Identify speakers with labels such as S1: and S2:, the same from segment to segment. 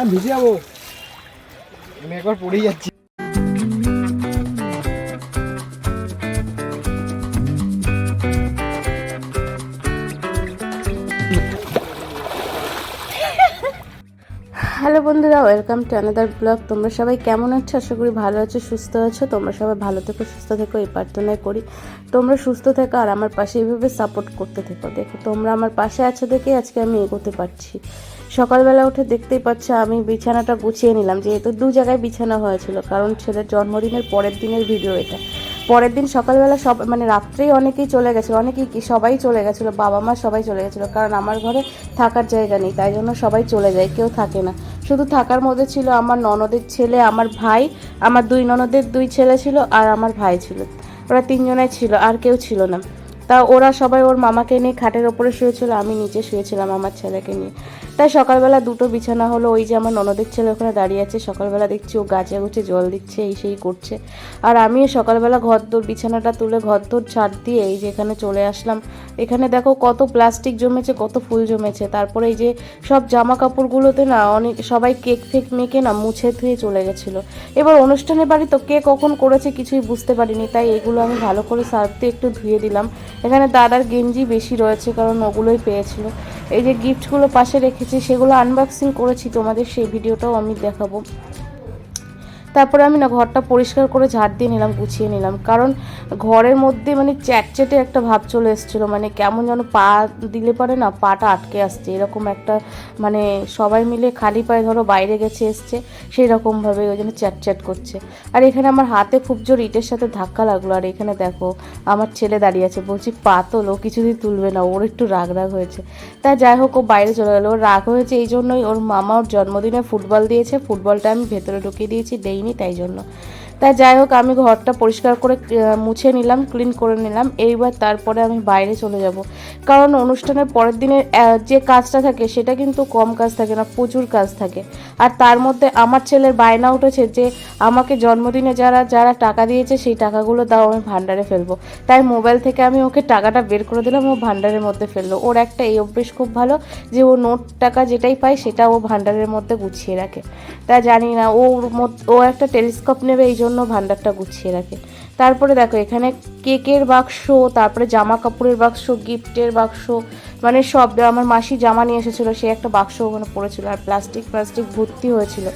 S1: আমি ভিজে যাব। আমি একবার পড়েই যাচ্ছি।
S2: হ্যালো বন্ধুরা, ওয়েলকাম টু আনাদার ব্লগ তোমরা সবাই কেমন আছো? আশা করি ভালো আছো, সুস্থ আছো। তোমরা সবাই ভালো থেকো, সুস্থ থেকো, এই প্রার্থনাই করি। তোমরা সুস্থ থেকো আর আমার পাশে এইভাবে সাপোর্ট করতে থেকো। দেখো, তোমরা আমার পাশে আছো দেখে আজকে আমি এগোতে পারছি। সকালবেলা উঠে দেখতেই পাচ্ছ, আমি বিছানাটা গুছিয়ে নিলাম। যেহেতু দু জায়গায় বিছানা হয়েছিল, কারণ ছেলের জন্মদিনের পরের দিনের ভিডিও এটা। পরের দিন সকালবেলা সব মানে রাত্রেই অনেকেই চলে গেছিল, অনেকেই কি, সবাই চলে গেছিল, বাবা মা সবাই চলে গেছিল, কারণ আমার ঘরে থাকার জায়গা নেই, তাই জন্য সবাই চলে যায়, কেউ থাকে না। শুধু থাকার মধ্যে ছিল আমার ননদের ছেলে, আমার ভাই, আমার দুই ননদের দুই ছেলে ছিল আর আমার ভাই ছিল। ওরা তিনজনে ছিল, আর কেউ ছিল না। তা ওরা সবাই ওর মামাকে নিয়ে খাটের ওপরে শুয়েছিল, আমি নিচে শুয়েছিলাম আমার ছেলেকে নিয়ে। তাই সকালবেলা দুটো বিছানা হলো, ওই যে আমার ননদের ছেলে ওখানে দাঁড়িয়ে আছে, সকালবেলা দেখছি ও গাছে গুছে জল দিচ্ছে, এই সেই করছে। আর আমিও সকালবেলা ঘর দোর, বিছানাটা তুলে ঘর দোর ছাড় দিয়ে এই যে এখানে চলে আসলাম। এখানে দেখো কত প্লাস্টিক জমেছে, কত ফুল জমেছে। তারপরে এই যে সব জামা কাপড়গুলোতে না অনেক, সবাই কেক ফেক মেখে না মুছে ধুয়ে চলে গেছিল। এবার অনুষ্ঠানের বাড়ি তো কে কখন করেছে কিছুই বুঝতে পারিনি, তাই এগুলো আমি ভালো করে সার্ফ দিয়ে একটু ধুয়ে দিলাম। এখানে দাদার গেঞ্জি বেশি রয়েছে, কারণ ওগুলোই পেয়েছিল। এই যে গিফটগুলো পাশে রেখেছি, সেগুলো আনবক্সিং করেছি, তোমাদের সেই ভিডিওটাও আমি দেখাবো। তারপরে আমি না ঘরটা পরিষ্কার করে ঝাড় দিয়ে নিলাম, গুছিয়ে নিলাম। কারণ ঘরের মধ্যে মানে চ্যাটচ্যাটে একটা ভাব চলে এসেছিল মানে কেমন যেন পা দিলে পারে না, পাটা আটকে আসছে। এরকম একটা মানে সবাই মিলে খালি পায়ে ধরো বাইরে গেছে, এসছে সেই রকমভাবে ওই জন্য চ্যাটচ্যাট করছে। আর এখানে আমার হাতে খুব জোর ইটের সাথে ধাক্কা লাগল। আর এখানে দেখো, আমার ছেলে দাঁড়িয়ে আছে। বলছি পা তোলো কিছুদিন তুলবে না, ওর একটু রাগ রাগ হয়েছে। তা যাই হোক, ও বাইরে চলে গেলো। ওর রাগ হয়েছে এই জন্যই ওর মামা ওর জন্মদিনে ফুটবল দিয়েছে। ফুটবলটা আমি ভেতরে ঢুকিয়ে দিয়েছি, দেইনি। তাই জন্য। তাই যাই হোক, আমি ঘরটা পরিষ্কার করে মুছে নিলাম ক্লিন করে নিলাম। এইবার তারপরে আমি বাইরে চলে যাব। কারণ অনুষ্ঠানের পরের দিনের যে কাজটা থাকে, সেটা কিন্তু কম কাজ থাকে না, প্রচুর কাজ থাকে। আর তার মধ্যে আমার ছেলের বায়না উঠেছে যে, আমাকে জন্মদিনে যারা যারা টাকা দিয়েছে, সেই টাকাগুলো দাও, আমি ভান্ডারে ফেলব। তাই মোবাইল থেকে আমি ওকে টাকাটা বের করে দিলাম, ও ভান্ডারের মধ্যে ফেলল। ওর একটা এই অভ্যেস খুব ভালো যে, ও নোট টাকা যেটাই পায়, সেটা ও ভান্ডারের মধ্যে গুছিয়ে রাখে। তা জানি না, ওর ও একটা টেলিস্কোপ নেবে, এই জন্য ভান্ডারটা গুছিয়ে রাখে। তারপরে দেখো, এখানে কেকের বাক্স, তারপরে জামা কাপড়ের বাক্স, গিফটের বাক্স মানে সব, আমার মাসি জামা নিয়ে এসেছিল, সে একটা বাক্স ওখানে পড়েছিল, আর প্লাস্টিক প্লাস্টিক ভর্তি হয়েছিল।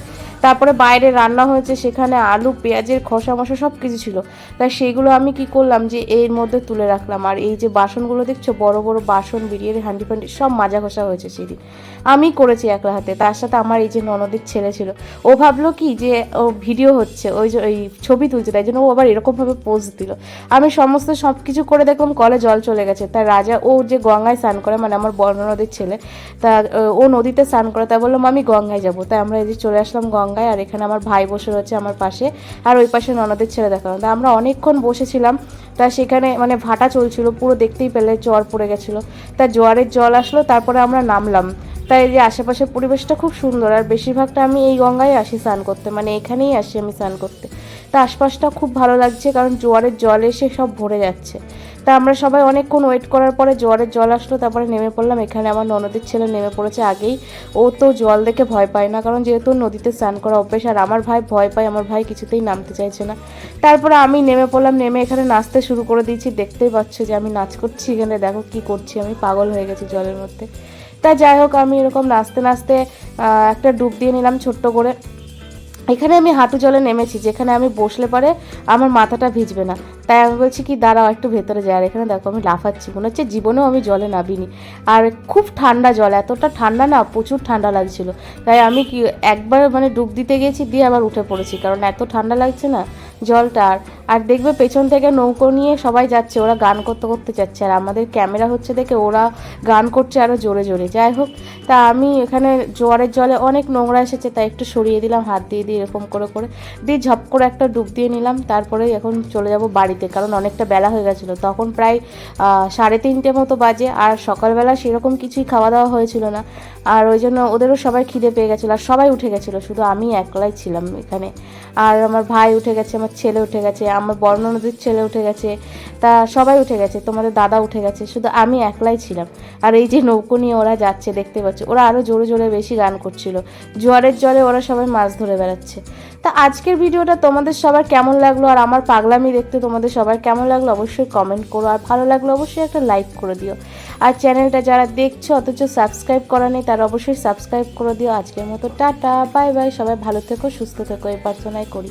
S2: তারপরে বাইরে রান্না হয়েছে, সেখানে আলু, পেঁয়াজের খসা মশা সব কিছু ছিল। তাই সেইগুলো আমি কি করলাম যে এর মধ্যে তুলে রাখলাম। আর এই যে বাসনগুলো দেখছ, বড় বড় বাসন, বিরিয়ানি হান্ডি ফান্ডি সব মাজা ঘষা হয়েছে সেদিন। আমি করেছি একলা হাতে। তার সাথে আমার এই যে ননদের ছেলে ছিল, ও ভাবলো কি যে ও ভিডিও হচ্ছে, ওই যে ওই ছবি তুলছে, তাই জন্য ও আবার এরকমভাবে পোজ দিল। আমি সমস্ত সব কিছু করে দেখলাম, কলে জল চলে গেছে। তাই রাজা, ও যে গঙ্গায় স্নান করে মানে আমার বড় নদীর ছেলে, তা, ও নদীতে স্নান করে তাই বললাম আমি গঙ্গায় যাব। তাই আমরা এই যে চলে আসলাম গঙ্গায়, আর এখানে আমার ভাই বসে রয়েছে আমার পাশে, আর ওই পাশে ননদের ছেলে দেখালাম তা আমরা অনেকক্ষণ বসেছিলাম, তা সেখানে মানে ভাটা চলছিল, পুরো দেখতেই পেলে জ্বর পড়ে গেছিল। তা জোয়ারের জল আসলো, তারপরে আমরা নামলাম। তাই এই যে আশেপাশের পরিবেশটা খুব সুন্দর, আর বেশিরভাগটা আমি এই গঙ্গায় আসি স্নান করতে মানে এখানেই আসি আমি স্নান করতে। তা আশপাশটা খুব ভালো লাগছে, কারণ জোয়ারের জল এসে সব ভরে যাচ্ছে। তা আমরা সবাই অনেকক্ষণ ওয়েট করার পরে জোয়ারের জল আসলো, তারপরে নেমে পড়লাম। এখানে আমার ননদের ছেলে নেমে পড়েছে আগেই। ও তো জল দেখে ভয় পায় না, কারণ যেহেতু নদীতে স্নান করা অভ্যেস, আর আমার ভাই ভয় পায়, আমার ভাই কিছুতেই নামতে চাইছে না। তারপরে আমি নেমে পড়লাম, নেমে এখানে নাচতে শুরু করে দিয়েছি। দেখতেই পাচ্ছ যে আমি নাচ করছি এখানে, দেখো কি করছি আমি, পাগল হয়ে গেছি জলের মধ্যে। তা যাই হোক, আমি এরকম নাচতে নাচতে একটা ডুব দিয়ে নিলাম ছোট্ট করে। এখানে আমি হাঁটু জলে নেমেছি, যেখানে আমি বসলে পরে আমার মাথাটা ভিজবে না। তাই আমি বলছি কি, দাঁড়াও, একটু ভেতরে যাই। আর এখানে দেখো, আমি লাফাচ্ছি। মনে হচ্ছে জীবনেও আমি জলে নাবিনি। আর খুব ঠান্ডা জল, এতটা ঠান্ডা না, প্রচুর ঠান্ডা লাগছিল। তাই আমি কি একবার মানে ডুব দিতে গেছি, দিয়ে আবার উঠে পড়েছি। কারণ এত ঠান্ডা লাগছে না জলটা। আর আর দেখবে পেছন থেকে নৌকো নিয়ে সবাই যাচ্ছে, ওরা গান করতে করতে যাচ্ছে। আর আমাদের ক্যামেরা হচ্ছে দেখে ওরা গান করছে আরও জোরে জোরে। যাই হোক, তা আমি এখানে জোয়ারের জলে অনেক নোংরা এসেছে, তাই একটু সরিয়ে দিলাম, হাত দিয়ে দিয়ে এরকম করে করে। দিয়ে ঝপ করে একটা ডুব দিয়ে নিলাম। তারপরে এখন চলে যাব বাড়িতে, কারণ অনেকটা বেলা হয়ে গেছিল। তখন প্রায় সাড়ে তিনটে মতো বাজে, আর সকালবেলা সেরকম কিছুই খাওয়া দাওয়া হয়েছিল না। আর ওই জন্য ওদেরও সবাই খিদে পেয়ে গেছিল, আর সবাই উঠে গেছিল, শুধু আমি একলাই ছিলাম এখানে। আর আমার ভাই উঠে গেছে, আমার ছেলে উঠে গেছে, আমার বর্ণনদীর ছেলে উঠে গেছে, তা সবাই উঠে গেছে, তোমাদের দাদা উঠে গেছে, শুধু আমি একলাই ছিলাম। আর এই যে নৌকো নিয়ে ওরা যাচ্ছে, দেখতে পাচ্ছ, ওরা আরও জোরে জোরে বেশি গান করছিল। জোয়ারের জলে ওরা সবাই মাছ ধরে বেড়াচ্ছে। তা আজকের ভিডিওটা তোমাদের সবার কেমন লাগল, আর আমার পাগলামি দেখতে তোমাদের সবার কেমন লাগল অবশ্যই কমেন্ট করো, আর ভালো লাগল অবশ্যই একটা লাইক করে দিও। আর চ্যানেলটা যারা দেখছ, অথচ সাবস্ক্রাইব করা নেই, তারা অবশ্যই সাবস্ক্রাইব করে দিও। আজকের মতো টাটা বাই বাই সবাই ভালো থেকো, সুস্থ থেকো, এই প্রার্থনাই করি।